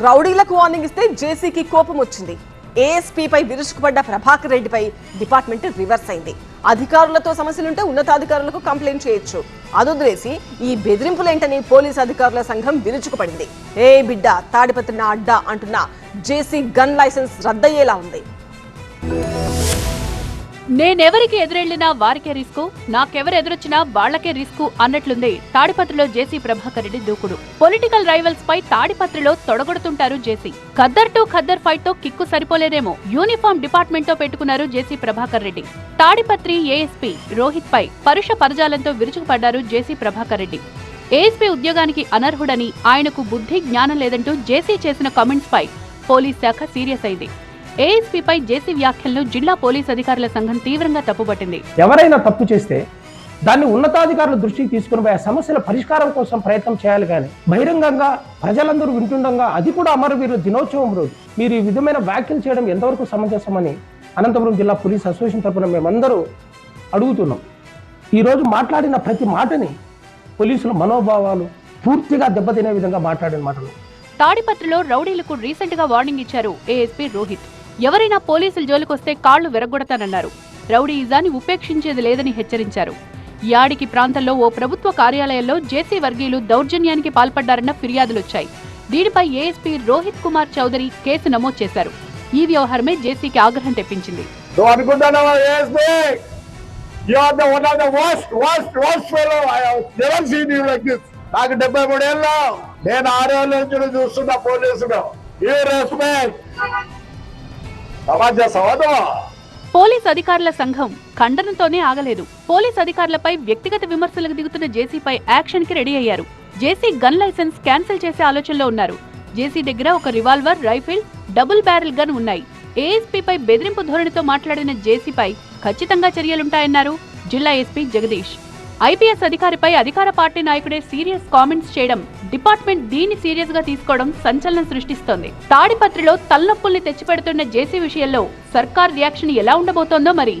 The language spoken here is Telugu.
రౌడీలకు వార్నింగ్ ఇస్తే జేసీకి కోపం వచ్చింది. ఏఎస్పీపై విరుచుకుపడ్డ ప్రభాకర్ రెడ్డిపై డిపార్ట్మెంట్ రివర్స్ అయింది. అధికారులతో సమస్యలుంటే ఉన్నతాధికారులకు కంప్లైంట్ చేయొచ్చు. అదొదిలేసి ఈ బెదిరింపులేంటని పోలీస్ అధికారుల సంఘం విరుచుకుపడింది. ఏ బిడ్డ తాడిపత్రిన అడ్డా అంటున్న జేసీ గన్ లైసెన్స్ రద్దయ్యేలా ఉంది. నేనెవరికి ఎదురెళ్ళినా వారికే రిస్కు నాకెవరు ఎదురొచ్చినా వాళ్ళకే రిస్కు అన్నట్లుంది తాడిపత్రిలో జేసీ ప్రభాకర్ రెడ్డి దూకుడు. పొలిటికల్ రైవల్స్ పై తాడిపత్రిలో తొడగొడుతుంటారు జేసీ. ఖద్దర్ టు ఖద్దర్ ఫైట్తో కిక్కు సరిపోలేదేమో యూనిఫామ్ డిపార్ట్మెంట్తో పెట్టుకున్నారు జేసీ ప్రభాకర్ రెడ్డి. తాడిపత్రి ఏఎస్పీ రోహిత్ పై పరుష పరజాలంతో విరుచుకుపడ్డారు జేసీ ప్రభాకర్ రెడ్డి. ఏఎస్పీ ఉద్యోగానికి అనర్హుడని ఆయనకు బుద్ధి జ్ఞానం లేదంటూ జేసీ చేసిన కామెంట్స్ పై పోలీస్ శాఖ సీరియస్ అయింది. ఏఎస్పీపై జేసీ వ్యాఖ్యలను జిల్లా పోలీస్ అధికారుల సంఘం తీవ్రంగా తప్పుపట్టింది. ఎవరైనా తప్పు చేస్తే దాన్ని ఉన్నతాధికారుల దృష్టికి తీసుకుని పోయి ఆ సమస్యల పరిష్కారం కోసం ప్రయత్నం చేయాలి కానీ బహిరంగంగా ప్రజలందరూ వింటుండగా అది కూడా అమరవీరుల దినోత్సవం రోజు. మీరు ఈ విధమైన వ్యాఖ్యలు చేయడం ఎంతవరకు సమంజసమని అనంతపురం జిల్లా పోలీస్ అసోసియేషన్ తరపున మేమందరూ అడుగుతున్నాం. ఈరోజు మాట్లాడిన ప్రతి మాటని పోలీసుల మనోభావాలు పూర్తిగా దెబ్బతినే విధంగా మాట్లాడిన మాటలు. తాడిపత్రిలో రౌడీలకు రీసెంట్గా వార్నింగ్ ఇచ్చారు ఏఎస్పీ రోహిత్. ఎవరైనా పోలీసుల జోలికొస్తే కాళ్ళు విరగొడతానన్నారు రౌడీయిజాన్ని ఉపేక్షించేది లేదని హెచ్చరించారు. యాడికి ప్రాంతంలో ఓ ప్రభుత్వ కార్యాలయంలో జేసీ వర్గీయులు దౌర్జన్యానికి పాల్పడ్డారన్న ఫిర్యాదులొచ్చాయి. దీనిపై ఏఎస్పీ రోహిత్ కుమార్ చౌదరి కేసు నమోదు చేశారు. ఈ వ్యవహారమే జేసీకి ఆగ్రహం తెప్పించింది. నాకు డెబ్బై మూడేళ్ళు. నేను ఆరేళ్ళ నుంచి చూస్తున్న పోలీసులు. ఈ రెస్పెక్ట్ పోలీస్ అధికారుల సంఘం ఖండనతోనే ఆగలేదు. పోలీస్ అధికారులపై వ్యక్తిగత విమర్శలకు దిగుతున్న జేసీపై యాక్షన్కి రెడీ అయ్యారు. జేసీ గన్ లైసెన్స్ క్యాన్సిల్ చేసే ఆలోచనలో ఉన్నారు. జేసీ దగ్గర ఒక revolver rifle double barrel gun ఉన్నాయి. ఏఎస్పీపై బెదిరింపు ధోరణితో మాట్లాడిన జేసీపై ఖచ్చితంగా చర్యలుంటాయన్నారు జిల్లా ఎస్పీ జగదీష్. ఐపీఎస్ అధికారిపై అధికార పార్టీ నాయకుడే సీరియస్ కామెంట్స్ చేయడం డిపార్ట్మెంట్ దీన్ని సీరియస్గా తీసుకోవడం సంచలనం సృష్టిస్తోంది. తాడిపత్రిలో తలనొప్పుల్ని తెచ్చిపెడుతున్న జేసీ విషయంలో సర్కార్ రియాక్షన్ ఎలా ఉండబోతోందో మరి